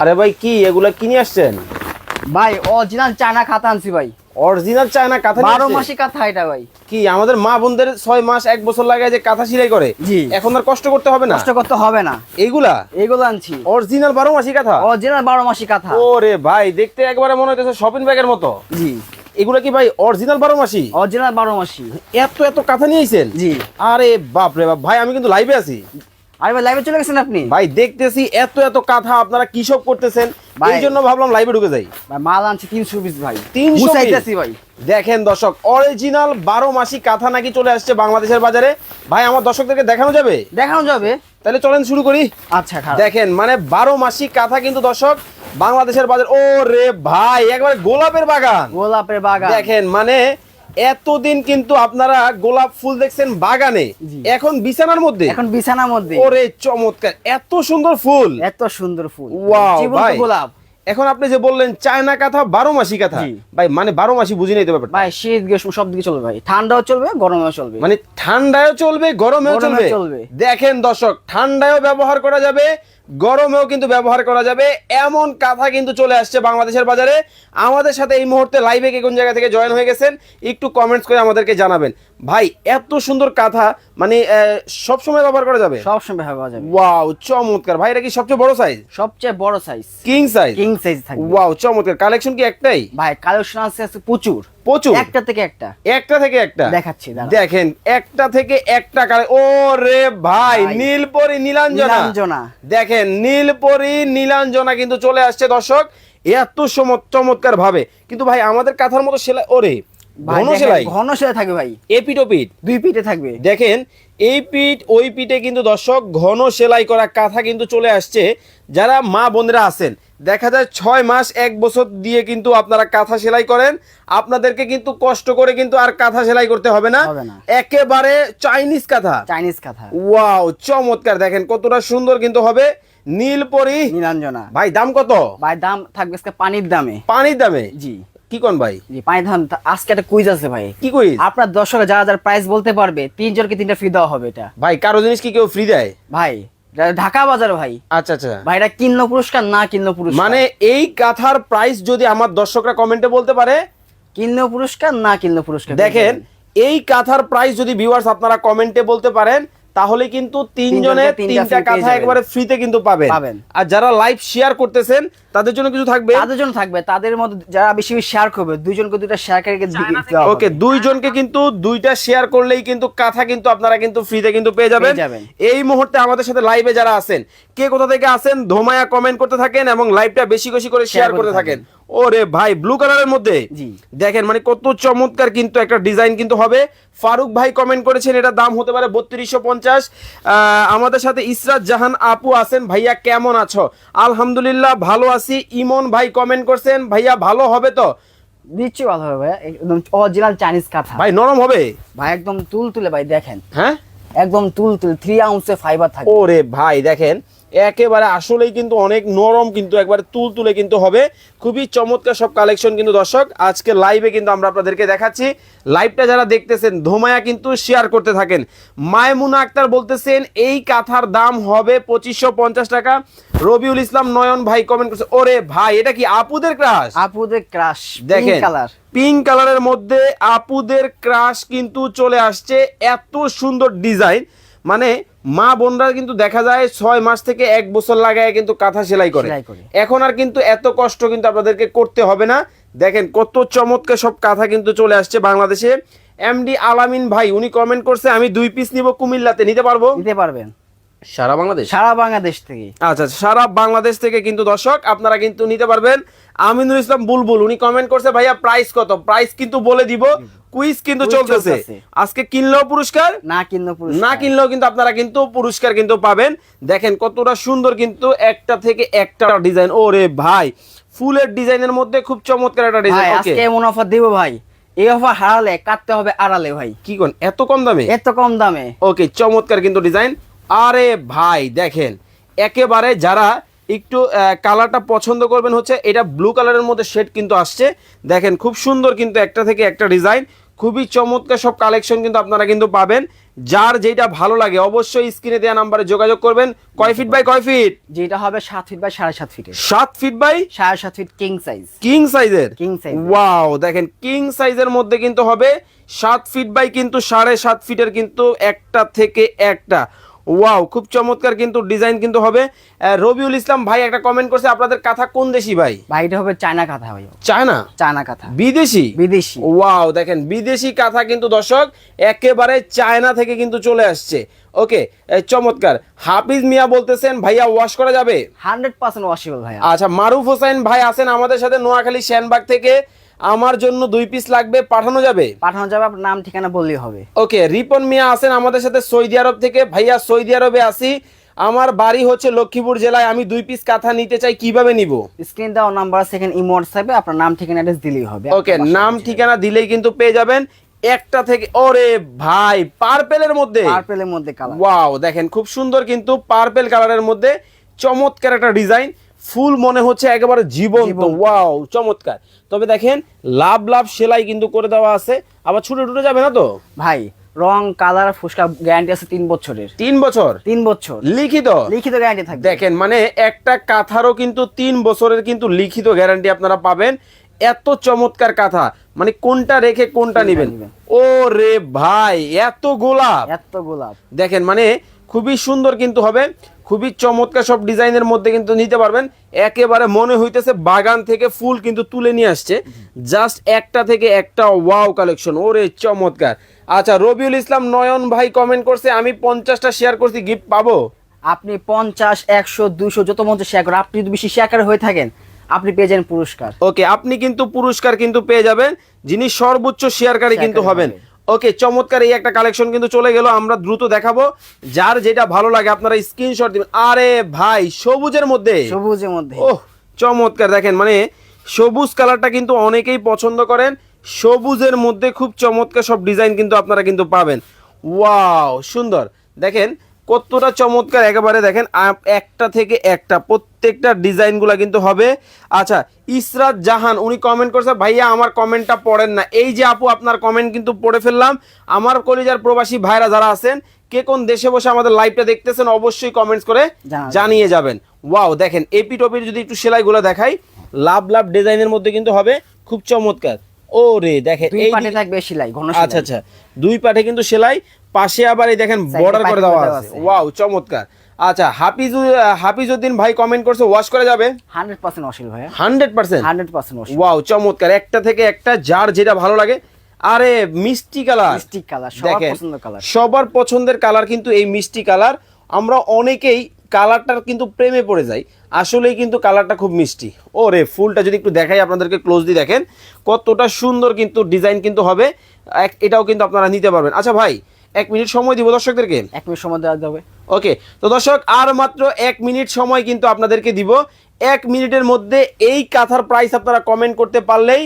আরে ভাই কি এগুলা কিনে আসছেন? ভাই অরিজিনাল চায়না খাতা আনছি ভাই। অরিজিনাল চায়না কাঁথা বারো? মাসি কাঁথা এটা ভাই। কি আমাদের মা বোনদের ছয় মাস এক বছর লাগে যে কাঁথা সেলাই করে? জি। এখন আর কষ্ট করতে হবে না? কষ্ট করতে হবে না। এইগুলা? এগুলো আনছি। অরিজিনাল বারো মাসি কাঁথা? অরিজিনাল বারো মাসি কাঁথা। ওরে ভাই দেখতে একবারে মনে হইতেছে শপিং ব্যাগের মতো। জি। এগুলা কি ভাই অরিজিনাল বারো মাসি অরিজিনাল বারো মাসি এত এত কাঁথা নিয়ে আইছেন? জি। আরে বাপ রে বাপ ভাই আমি কিন্তু লাইভে আছি। আরে ভাই লাইভে চলে গেছেন আপনি? ভাই দেখতেছি এত এত কাঁথা আপনারা কি সব করতেছেন। এই জন্য ভাবলাম লাইভে ঢুকে যাই। ভাই মাল আনছি তিনশো পিস ভাই। 300 গুছাইতেছি ভাই। দেখেন দর্শক অরিজিনাল বারো মাসি কাঁথা নাকি চলে আসছে বাংলাদেশের বাজারে। ভাই আমার দর্শকদেরকে দেখানো যাবে? দেখানো যাবে। তাহলে চলেন শুরু করি। আচ্ছা দেখেন মানে বারো মাসি কাঁথা কিন্তু দর্শক বাংলাদেশের বাজার ও রে ভাই একবার গোলাপের বাগান। গোলাপের বাগান। দেখেন মানে এতদিন কিন্তু আপনারা গোলাপ ফুল দেখছেন বাগানে। এখন বিছানার মধ্যে? এখন বিছানার মধ্যে। ওরে চমৎকার। এত সুন্দর ফুল। এত সুন্দর ফুল। ওয়াও ভাই। গোলাপ। এখন আপনি যে বললেন চায়না কাঁথা বারো মাসি কাঁথা। ভাই মানে বারো মাসি বুঝি নাই তো ব্যাপারটা। ভাই শীত গ্রীষ্ম সব দিকে চলবে ভাই। ঠান্ডাও চলবে গরমেও চলবে। মানে ঠান্ডায়ও চলবে গরমেও চলবে। দেখেন দর্শক ঠান্ডায়ও ব্যবহার করা যাবে। গরমেও কিন্তু ব্যবহার করা যাবে। এমন কাঁথা কিন্তু চলে আসছে বাংলাদেশের বাজারে। আমাদের সাথে এই মুহূর্তে লাইভে কে কোন জায়গা থেকে জয়েন হয়ে গেছেন একটু কমেন্টস করে আমাদেরকে জানাবেন। ভাই এত সুন্দর কাঁথা মানে সবসময় ব্যবহার করা যাবে? সব সময় পাওয়া যাবে। ওয়াও চমৎকার। ভাই এটা কি সবচেয়ে বড় সাইজ সবচেয়ে বড় size king size king size থাকবে। ওয়াও চমৎকার। কালেকশন কি একটাই? ভাই কালেকশন আছে প্রচুর। প্রচুর। একটা থেকে একটা। একটা থেকে একটা। দেখাচ্ছি। দেখেন একটা থেকে একটা কালে ও রে ভাই। নীলপরি নীলাঞ্জনা। দেখেন নীলপরি নীলাঞ্জনা কিন্তু চলে আসছে দর্শক। এত চমৎ- চমৎকার ভাবে কিন্তু ভাই আমাদের কাঁথার মতো সেলাই ওরে ঘন সেলাই। ঘন সেলাই থাকবে ভাই। এপিটোপিট দুই পিঠে থাকবে। দেখেন এই পিঠ ওই পিঠে কিন্তু দর্শক ঘন সেলাই করা কাঁথা কিন্তু চলে আসছে। যারা মা বোনেরা আছেন দেখা যায় ছয় মাস এক বছর দিয়ে কিন্তু আপনারা কাঁথা সেলাই করেন। আপনাদেরকে কিন্তু কষ্ট করে কিন্তু আর কাঁথা সেলাই করতে হবে না। একেবারে চাইনিজ কাঁথা। চাইনিজ কাঁথা। ওয়াও চমৎকার। দেখেন কতটা সুন্দর কিন্তু হবে। নীলপরি নীলাঞ্জনা। ভাই দাম কত? ভাই দাম থাকবে আজকে পানির দামে। পানির দামে? জি। কি কোন ভাই? জি পানির দাম আজকে একটা কুইজ আছে ভাই। কি কইস আপনার দর্শক যারা যারা প্রাইস বলতে পারবে তিনজনকে তিনটা ফ্রি দেওয়া হবে এটা। ভাই কারও জিনিস কি কেউ ফ্রি দেয়? ভাই ঢাকা বাজার ভাই। আচ্ছা আচ্ছা। ভাইরা কিন্ন পুরস্কার না কিন্ন পুরস্কার? মানে এই কাঁথার প্রাইস যদি আমার দর্শকরা কমেন্টে বলতে পারে? কিন্ন পুরস্কার না কিন্ন পুরস্কার? দেখেন এই কাঁথার প্রাইস যদি ভিউয়ার্স আপনারা কমেন্টে বলতে পারেন তাহলে কিন্তু তিনজনে তিনজনকে তিনটা কাঁথা একবারে ফ্রিতে কিন্তু পাবেন। পাবেন। আর যারা লাইভ শেয়ার করতেছেন তাদের জন্য কিছু থাকবে? তাদের জন্য থাকবে। তাদের মধ্যে যারা বেশি বেশি শেয়ার করবে দুইজনকে দুইটা শেয়ার করে ওকে। দুইজনকে কিন্তু দুইটা শেয়ার করলেই কিন্তু কাঁথা কিন্তু আপনারা কিন্তু ফ্রিতে কিন্তু পেয়ে যাবেন। এই মুহূর্তে আমাদের সাথে লাইভে যারা আছেন কে কোথা থেকে আছেন ধোমায়া কমেন্ট করতে থাকেন এবং লাইভটা বেশি বেশি করে শেয়ার করতে থাকেন। ওরে ভাই ব্লু কালারের মধ্যে? জি। দেখেন মানে কত চমৎকার কিন্তু একটা ডিজাইন কিন্তু হবে। ফারুক ভাই কমেন্ট করেছেন এটা দাম হতে পারে বত্রিশশো পঞ্চাশ। আমাদের সাথে ইসরাত জাহান আপু আছেন। ভাইয়া কেমন আছো? আলহামদুলিল্লাহ ভালো আছি। ইমন ভাই কমেন্ট করছেন ভাইয়া ভালো হবে তো? নিশ্চয়ই ভালো হবে ভাই একদম অরিজিনাল চাইনিজ কাঁথা। ভাই নরম হবে? ভাই একদম তুল তুলে ভাই দেখেন। হ্যাঁ? একদম তুল তুলে থ্রি আউন্সে ফাইবার থাকবে ওরে ভাই দেখেন একেবারে আসলেই কিন্তু অনেক নরম কিন্তু একবারে তুল তুলে কিন্তু হবে। খুবই চমৎকার সব কালেকশন কিন্তু দর্শক আজকে লাইভে কিন্তু আমরা আপনাদেরকে দেখাচ্ছি। লাইভটা যারা দেখতেছেন ধোমায়া কিন্তু শেয়ার করতে থাকেন। মায়মুনা আক্তার বলতেছেন এই কাঁথার দাম হবে পঁচিশশো পঞ্চাশ টাকা। রবিউল ইসলাম নয়ন ভাই কমেন্ট করছে ওরে ভাই এটা কি আপুদের ক্রাশ আপুদের ক্রাশ দেখেন কালার পিঙ্ক কালারের মধ্যে আপুদের ক্রাশ কিন্তু চলে আসছে এত সুন্দর ডিজাইন মানে মা বোনরা কিন্তু দেখা যায় ছয় মাস থেকে এক বছর লাগায় কিন্তু কাঁথা সেলাই করে। এখন আর কিন্তু এত কষ্ট কিন্তু আপনাদেরকে করতে হবে না। দেখেন কত চমৎকার সব কাঁথা কিন্তু চলে আসছে বাংলাদেশে। এমডি আলামিন ভাই উনি কমেন্ট করছে আমি দুই পিস নিব কুমিল্লাতে নিতে পারব? নিতে পারবেন। সারা বাংলাদেশ? সারা বাংলাদেশ থেকে। আচ্ছা আচ্ছা, সারা বাংলাদেশ থেকে কিন্তু দর্শক আপনারা কিন্তু নিতে পারবেন আমিনুল ইসলাম বুলবুল উনি কমেন্ট করছে ভাইয়া প্রাইস কত? প্রাইস কিন্তু বলে দিব কুইজ কিন্তু চলতেছে। আজকে কিনলেও পুরস্কার না কিনলো পুরস্কার। না কিনলেও কিন্তু আপনারা কিন্তু পুরস্কার কিন্তু পাবেন। দেখেন কতটা সুন্দর কিন্তু একটা থেকে একটা ডিজাইন। ওরে ভাই ফুলের ডিজাইনের মধ্যে খুব চমৎকার একটা ডিজাইন। আজকে এমন অফার দিব ভাই। এই অফার হারালে কাটতে হবে আড়ালে ভাই। কি কোন? এত কম দামে? এত কম দামে। ওকে চমৎকার কিন্তু ডিজাইন। আরে ভাই দেখেন একেবারে যারা একটু কালারটা পছন্দ করবেন হচ্ছে এটা ব্লু কালারের মধ্যে শেড কিন্তু আসছে। দেখেন খুব সুন্দর কিন্তু একটা থেকে একটা ডিজাইন খুবই চমৎকার সব কালেকশন কিন্তু আপনারা কিন্তু পাবেন। যার যেটা ভালো লাগে অবশ্যই স্ক্রিনে দেওয়া নাম্বারে যোগাযোগ করবেন। কয় ফিট বাই কয় ফিট যেটা হবে সাত ফিট বাই সাড়ে সাত ফিটের সাত ফিট বাই সাড়ে সাত ফিট কিং সাইজ কিং সাইজের কিং সাইজ ওয়াও দেখেন কিং সাইজের মধ্যে কিন্তু হবে সাত ফিট বাই কিন্তু সাড়ে সাত ফিটের কিন্তু একটা থেকে একটা। ওয়াও খুব চমৎকার কিন্তু ডিজাইন কিন্তু হবে। রবিউল ইসলাম ভাই একটা কমেন্ট করছে আপনাদের কাঁথা কোন দেশি ভাই? ভাই এটা হবে চায়না কাঁথা ভাই। চায়না? চায়না কাঁথা। বিদেশি? বিদেশি। ওয়াও দেখেন বিদেশি কাঁথা কিন্তু দর্শক একেবারে চায়না থেকে কিন্তু চলে আসছে। ওকে চমৎকার। হাফিজ মিয়া বলতেছেন ভাইয়া ওয়াশ করা যাবে? হান্ড্রেড পার্সেন্ট ওয়াশেবল ভাই আচ্ছা মারুফ হোসেন ভাই আছেন আমাদের সাথে নোয়াখালী শ্যানবাগ থেকে। আমার জন্য দুই পিস লাগবে পাঠানো যাবে? পাঠানো যাবে আপনার নাম ঠিকানা বললেই হবে। ওকে রিপন মিয়া আছেন আমাদের সাথে সৌদি আরব থেকে। ভাইয়া সৌদি আরবে আসি আমার বাড়ি হচ্ছে লক্ষ্মীপুর জেলায়। আমি দুই পিস কাঁথা নিতে চাই কীভাবে নিব? স্ক্রিন দেওয়া নাম্বার সেখানে ইমো হোয়াটসঅ্যাপে আপনার নাম ঠিকানা অ্যাড্রেস দিলেই হবে। ওকে নাম ঠিকানা দিলেই কিন্তু পেয়ে যাবেন। একটা থেকে ওরে ভাই পার্পেলের মধ্যে। পার্পেলের মধ্যে কালার ওয়াও দেখেন খুব সুন্দর কিন্তু পার্পেল কালারের মধ্যে। চমৎকার একটা ডিজাইন ফুল মনে হচ্ছে একেবারে জীবন্ত। ওয়াও চমৎকার। তবে দেখেন লাভ লাভ সেলাই কিন্তু করে দেওয়া আছে। আবার ছুটে টুটে যাবে না তো? ভাই রং কালার ফুসকা গ্যারান্টি আছে তিন বছরের। তিন বছর? তিন বছর। লিখিত? লিখিত গ্যারান্টি থাকবে। দেখেন মানে একটা কাঁথারও কিন্তু তিন বছরের কিন্তু লিখিত গ্যারান্টি আপনারা পাবেন। এত চমৎকার কাঁথা। মানে কোনটা রেখে কোনটা নেবেন? নিবেন। ও রে ভাই এত গোলাপ! এত গোলাপ। দেখেন মানে খুবই সুন্দর কিন্তু হবে। খুবই চমৎকার সব ডিজাইনের মধ্যে কিন্তু নিতে পারবেন। একেবারে মনে হইতেছে বাগান থেকে ফুল কিন্তু তুলে নিয়ে আসছে। জাস্ট একটা থেকে একটা ওয়াও কালেকশন ওরে চমৎকার। আচ্ছা রবিউল ইসলাম নয়ন ভাই কমেন্ট করছে আমি পঞ্চাশটা শেয়ার করছি গিফট পাবো? আপনি পঞ্চাশ একশো দুশো যত মধ্যে শেয়ার করেন। আপনি যদি বেশি শেয়ার হয়ে থাকেন আপনি পেয়ে যান পুরস্কার। ওকে আপনি কিন্তু পুরস্কার কিন্তু পেয়ে যাবেন যিনি সর্বোচ্চ শেয়ারকারী কিন্তু হবেন। ওকে চমৎকার এই একটা কালেকশন কিন্তু চলে গেল আমরা দ্রুত দেখাবো। যার যেটা ভালো লাগে আপনারা স্ক্রিনশট দিবেন। আরে ভাই সবুজের মধ্যে। সবুজের মধ্যে। ওহ চমৎকার দেখেন মানে সবুজ কালারটা কিন্তু অনেকেই পছন্দ করেন। সবুজের মধ্যে খুব চমৎকার সব ডিজাইন কিন্তু আপনারা কিন্তু পাবেন। ওয়াও সুন্দর। দেখেন কতটা চমৎকার একেবারে দেখেন একটা থেকে একটা প্রত্যেকটা ডিজাইনগুলো কিন্তু হবে। আচ্ছা ইসরাত জাহান উনি কমেন্ট করছে ভাইয়া আমার কমেন্টটা পড়েন না। এই যে আপু আপনার কমেন্ট কিন্তু পড়ে ফেললাম। আমার কলিজার প্রবাসী ভাইরা যারা আছেন কে কোন দেশে বসে আমাদের লাইভটা দেখতেছেন অবশ্যই কমেন্টস করে জানিয়ে যাবেন। ওয়াও দেখেন এপি টপির যদি একটু সেলাইগুলো দেখাই লাভ লাভ ডিজাইনের মধ্যে কিন্তু হবে খুব চমৎকার। ও রে দেখেন এই পাটে থাকবে সেলাই ঘন আচ্ছা আচ্ছা দুই পাটে কিন্তু সেলাই পাশে আবার এই দেখেন বর্ডার করে দেওয়া আছে। ওয়াও চমৎকার। আচ্ছা হাফিজ হাফিজউদ্দিন ভাই কমেন্ট করছে ওয়াশ করা যাবে? হান্ড্রেড পার্সেন্ট অশিল ভাইয়া। Hundred percent? হান্ড্রেড পার্সেন্ট অশিল ওয়াও চমৎকার। একটা থেকে একটা যার যেটা ভালো লাগে। আরে মিষ্টি কালার মিষ্টি কালার সবার দেখেন পছন্দ কালার সবার পছন্দের কালার কিন্তু এই মিষ্টি কালার আমরা অনেকেই কালারটার কিন্তু প্রেমে পড়ে যাই। আসলেই কিন্তু কালারটা খুব মিষ্টি। ও রে ফুলটা যদি একটু দেখাই আপনাদেরকে ক্লোজলি দেখেন কতটা সুন্দর কিন্তু ডিজাইন কিন্তু হবে। এটাও কিন্তু আপনারা নিতে পারবেন। আচ্ছা ভাই এক মিনিট সময় দিব দর্শকদেরকে? এক মিনিট সময় দেওয়া যাবে। ওকে তো দর্শক আর মাত্র এক মিনিট সময় কিন্তু আপনাদেরকে দিব। এক মিনিটের মধ্যে এই কাঁথার প্রাইস আপনারা কমেন্ট করতে পারলেই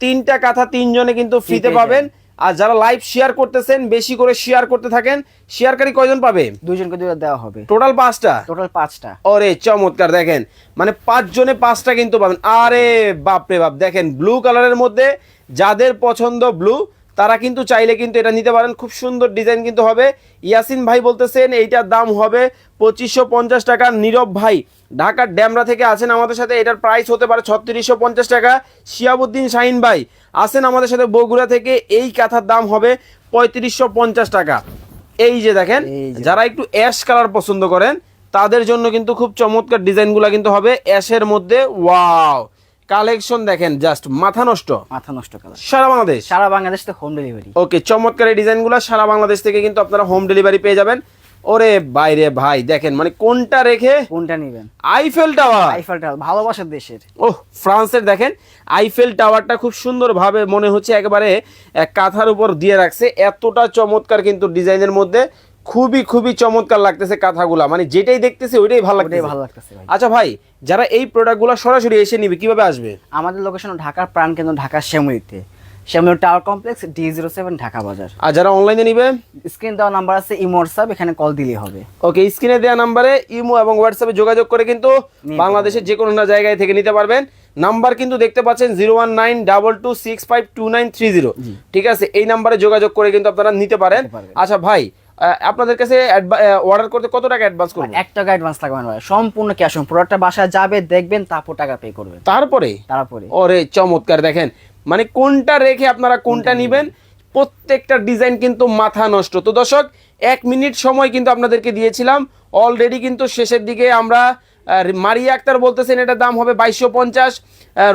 তিনটা কাঁথা তিনজনে কিন্তু ফ্রিতে পাবেন। আর যারা লাইভ শেয়ার করতেছেন বেশি করে শেয়ার করতে থাকেন শেয়ারকারী কয়জন পাবে? দুইজনকে দুইটা দেওয়া হবে। টোটাল পাঁচটা? টোটাল পাঁচটা। ওরে চমৎকার দেখেন। মানে পাঁচজনে পাঁচটা কিন্তু পাবেন। আরে বাপরে বাপ দেখেন ব্লু কালারের মধ্যে যাদের পছন্দ ব্লু তারা কিন্তু চাইলে কিন্তু এটা নিতে পারেন। খুব সুন্দর ডিজাইন কিন্তু হবে। ইয়াসিন ভাই বলতেছেন এইটার দাম হবে পঁচিশশো পঞ্চাশ টাকা। নীরব ভাই ঢাকার ড্যামরা থেকে আছেন আমাদের সাথে। এটার প্রাইস হতে পারে ছত্রিশশো পঞ্চাশ টাকা। শিয়াবুদ্দিন শাহিন ভাই আছেন আমাদের সাথে বগুড়া থেকে। এই কাঁথার দাম হবে পঁয়ত্রিশশো পঞ্চাশ টাকা। এই যে দেখেন যারা একটু অ্যাশ কালার পছন্দ করেন তাদের জন্য কিন্তু খুব চমৎকার ডিজাইনগুলো কিন্তু হবে। অ্যাশের মধ্যে ওয়াও কালেকশন দেখেন জাস্ট মাথা নষ্ট। মাথা নষ্ট সারা বাংলাদেশ? সারা বাংলাদেশ থেকে হোম ডেলিভারি ওকে চমৎকার এই ডিজাইনগুলো সারা বাংলাদেশ থেকে কিন্তু আপনারা হোম ডেলিভারি পেয়ে যাবেন। ওরে বাইরে ভাই দেখেন মানে কোনটা রেখে কোনটা নেবেন? আইফেল টাওয়ার আইফেল টাওয়ার ভালোবাসার দেশের। ওহ ফ্রান্সের দেখেন আইফেল টাওয়ারটা খুব সুন্দরভাবে মনে হচ্ছে একেবারে এক কাঁথার উপর দিয়ে রাখছে। এতটা চমৎকার কিন্তু ডিজাইনের মধ্যে খুবই খুবই চমৎকার লাগতেছে কাঁথাগুলা। মানে যেটাই দেখতেছে ওইটাই ভালো লাগতেছে। ভালো লাগতেছে আচ্ছা ভাই যারা এই প্রোডাক্টগুলো সরাসরি এসে নিবে কীভাবে আসবে? আমাদের লোকেশন ঢাকার প্রাণ কেন্দ্র ঢাকার শ্যামলিতে। Shyamoli tower complex D zero seven Dhaka বাজার। আর যারা অনলাইনে নিবে? স্ক্রিন দেওয়া নাম্বার আছে ইমো হোয়াটসঅ্যাপ এখানে কল দিলেই হবে। ওকে স্ক্রিনে দেওয়া নাম্বারে ইমো এবং হোয়াটসঅ্যাপে যোগাযোগ করে কিন্তু বাংলাদেশের যে কোনো না জায়গায় থেকে নিতে পারবেন। নাম্বার কিন্তু দেখতে পাচ্ছেন zero one nine double two six five two nine three zero ঠিক আছে এই নাম্বারে যোগাযোগ করে কিন্তু আপনারা নিতে পারেন। আচ্ছা ভাই আপনাদের কাছে অর্ডার করতে কত টাকা অ্যাডভান্স করবেন? এক টাকা অ্যাডভান্স লাগবে না ভাই সম্পূর্ণ ক্যাশ অন প্রোডাক্টটা বাসায় যাবে দেখবেন তারপর টাকা পে করবেন। তারপরে? তারপরে। ওরে চমৎকার দেখেন মানে কোনটা রেখে আপনারা কোনটা নিবেন প্রত্যেকটা ডিজাইন কিন্তু মাথা নষ্ট। তো দর্শক এক মিনিট সময় কিন্তু আপনাদেরকে দিয়েছিলাম অলরেডি কিন্তু শেষের দিকে আমরা মারিয়া আক্তার বলতেছেন এটার দাম হবে বাইশশো পঞ্চাশ।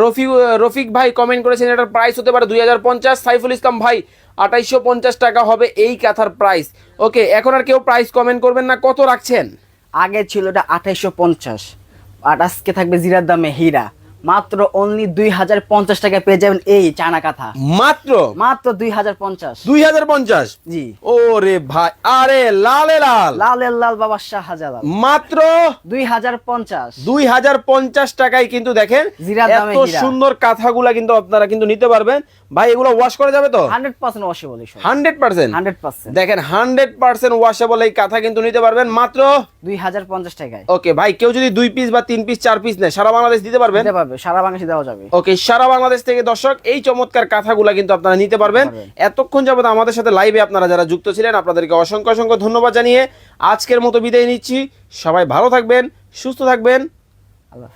রফিক রফিক ভাই কমেন্ট করেছেন এটার প্রাইস হতে পারে দুই হাজার পঞ্চাশ। সাইফুল ইসলাম ভাই আঠাইশশো পঞ্চাশ টাকা হবে এই কাঁথার প্রাইস ওকে এখন আর কেউ প্রাইস কমেন্ট করবেন না কত রাখছেন? আগে ছিল এটা আঠাইশশো পঞ্চাশ আর আজকে থাকবে জিরার দামে হীরা। মাত্র অনলি দুই হাজার পঞ্চাশ টাকা পেয়ে যাবেন এই চানা কাঁথা। মাত্র? মাত্র দুই হাজার পঞ্চাশ। দুই হাজার পঞ্চাশ? জি। ওরে ভাই আরে লালে লাল। লালের লাল বাবা শাহজালাল। মাত্র? দুই হাজার পঞ্চাশ। দুই হাজার পঞ্চাশ টাকায় কিন্তু দেখেন এত সুন্দর কাঁথাগুলা কিন্তু আপনারা কিন্তু নিতে পারবেন। ভাই এগুলো ওয়াশ করা যাবে তো? Hundred percent washable hundred percent? Hundred percent. দেখেন হান্ড্রেড পার্সেন্ট ওয়াশেবল এই কাঁথা কিন্তু নিতে পারবেন মাত্র দুই হাজার পঞ্চাশ টাকায়। ওকে ভাই কেউ যদি দুই পিস বা তিন পিস চার পিস নেয় সারা বাংলাদেশ দিতে পারবেন? দিতে পারবে সারা বাংলাদেশে দেওয়া যাবে। ওকে সারা বাংলাদেশ থেকে দর্শক এই চমৎকার কাঁথাগুলা কিন্তু আপনারা নিতে পারবেন। এতক্ষণ যাবত আমাদের সাথে লাইভে আপনারা যারা যুক্ত ছিলেন আপনাদেরকে অসংখ্য অসংখ্য ধন্যবাদ জানিয়ে আজকের মতো বিদায় নিচ্ছি। সবাই ভালো থাকবেন সুস্থ থাকবেন। আল্লাহ